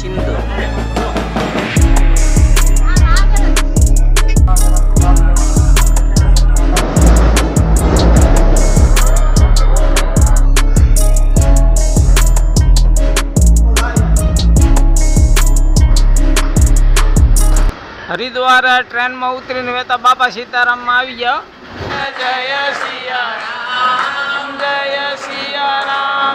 સિંધુ ટ્રેનમાં ઉતરીને વેતા બાપા સીતારામમાં આવી ગયા. જય સિયા જય સિયા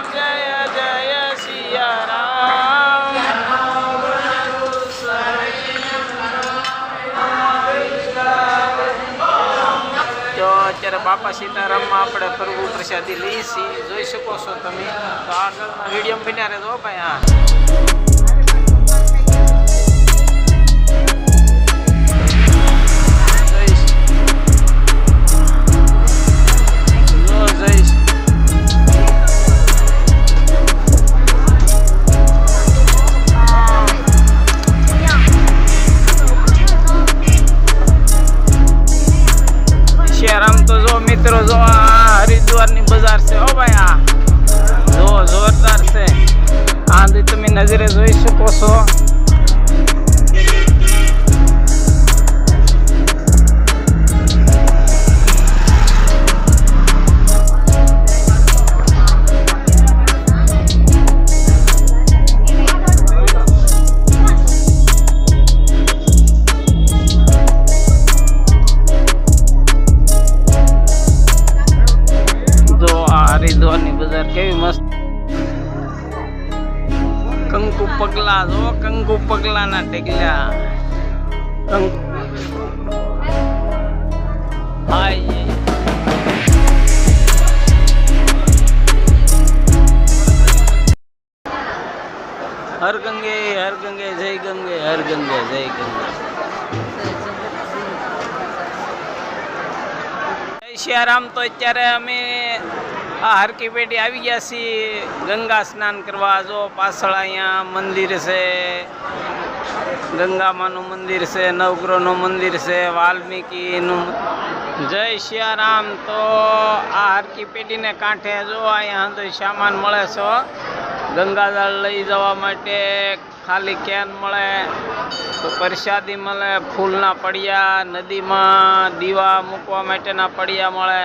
બાપા સીતારામમાં આપણે પ્રભુ પ્રસાદી લઈએ છીએ. જોઈ શકો છો તમે. તો આગળના વીડિયો બન્યા રહેજો ભાઈ, હા. મિત્રો, જો આ હરિદ્વારની બજાર છે હો ભાઈ આ. જો જોરદાર છે. આ તમે નજરે જોઈ શકો છો. પગલા જો, કંકુ પગલાના ટેકલા કંકુ હાય હર ગંગે હર ગંગે જય ગંગે હર ગંગે જય ગંગે. જય સિયારામ તો અત્યારે અમે આ હરકી પેઢી આવી ગયા છીએ. ગંગા સ્નાન કરવા. જો પાછળ અહીંયા મંદિર છે. ગંગામાનું મંદિર છે, નવગ્રહનું મંદિર છે, વાલ્મીકીનું જય સિયારામ. તો આ હરકી પેઢીને કાંઠે જો અહીંયા તો સામાન મળે છે. ગંગાજળ લઈ જવા માટે ખાલી કેન મળે, તો પ્રસાદી મળે, ફૂલના પડિયા, નદીમાં દીવા મૂકવા માટેના પડિયા મળે.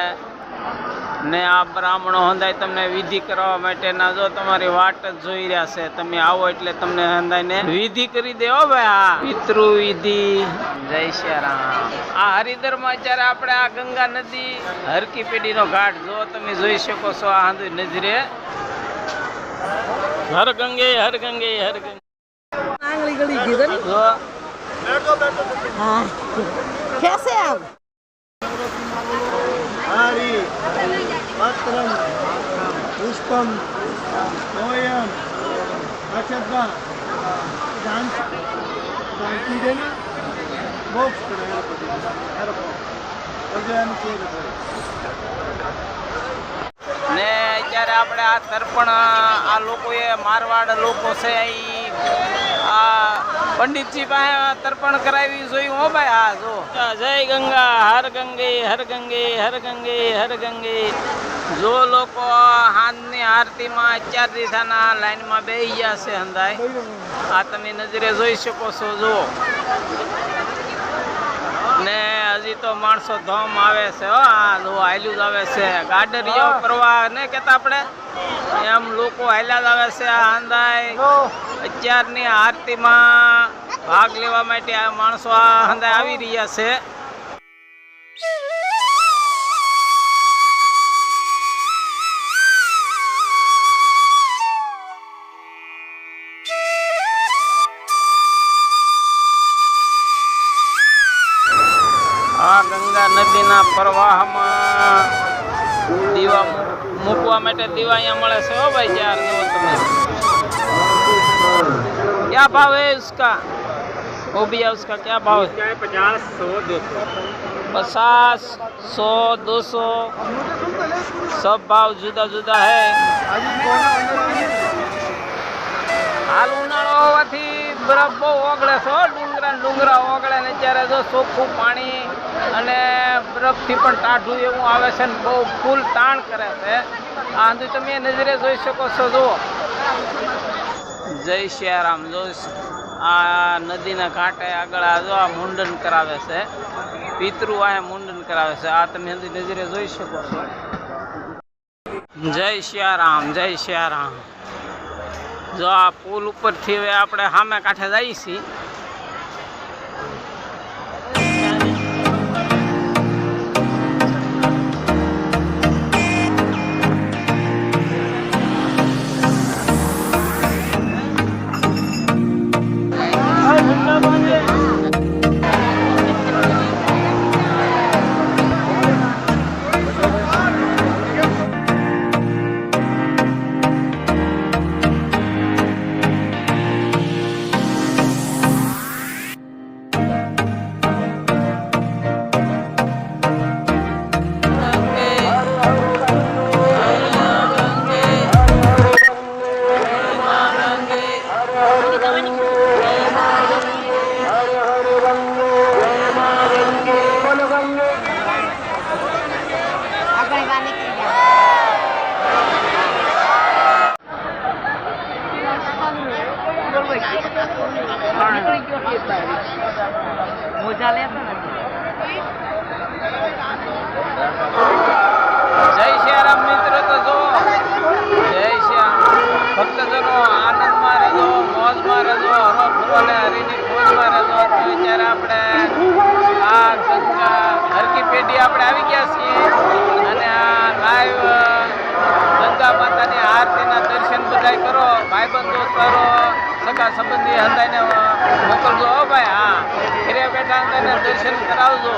ને આ બ્રાહ્મણો હંધાઈ તમને વિધિ કરવા માટેના જો તમારી વાટ જ જોઈ રહ્યા છે તમે આવો એટલે તમને હંધાઈને વિધિ કરી દેવો ભાઈ આ પિતૃ વિધિ જય શ્રી રામ આ હરિદરમાં અત્યારે આપણે આ ગંગા નદી હરકી પેઢીનો ઘાટ જો તમે જોઈ શકો છો આ હાંધુ નજરે. હર ગંગે હર ગંગે હર ગંગે. કેસે આવ? હરી. પત્રમ પુષ્પમ સોયમ અક્ષતા ડાન્સ ડાન્સી દે ને બોક્સ કરે ને અત્યારે આપણે આ તર્પણ, આ લોકોએ મારવાડ લોકો છે અહીં આ પંડિતજી પાસે તર્પણ કરાવી જોયું હો ભાઈ હા જો. જય ગંગા હર ગંગે હર ગંગે હર ગંગે હર ગંગે. જો લોકો હાથની આરતીમાં ચાર દિશાના લાઈનમાં બેસી ગયા છે હંધાય. આ તમે નજરે જોઈ શકો છો જો. ને હજી તો માણસો ધોમ આવે છે હો આ જો હાલ્યું જ આવે છે. ગાડરીઓ ફરવા ને કેતા આપણે? એમ લોકો હાલ્યા જ આવે છે આ હંદાય અત્યારની આરતીમાં ભાગ લેવા માટે આ માણસો આ હંદાય આવી રહ્યા છે. આ ગંગા નદીના પ્રવાહમાં દીવા મૂકવા માટે દીવા અહીંયા મળે છે ભાઈ ચાર દિવસ क्या भाव है उसका वो भी है उसका क्या भाव है पचास सौ दो सौ पचास सौ दो सौ सब भाव जुदा जुदा है હાલ ઉનાળો હોવાથી બરફ બહુ ઓગળે છે હો ડુંગરા ને ડુંગરા ઓગળે ને અત્યારે જો ચોખ્ખું પાણી અને બરફથી પણ ટાઢું એવું આવે છે ને બહુ ફૂલ તાણ કરે છે આ અંદુ તમે નજરે જોઈ શકો છો જુઓ જય શિયારામ જોઈશ આ નદીના કાંઠે આગળ આ જો આ મુંડન કરાવે છે. પિતૃ આ મુંડન કરાવે છે. આ તમે નજરે જોઈ શકો છો. જય શિયારામ જય શિયારામ. જો આ પુલ ઉપરથી હવે આપણે સામે કાંઠે જઈએ છીએ. કરો. સગા સંબંધી હંદાઈને મોકલજો. ભાઈ હા. ઘરે બેઠા દર્શન કરાવજો.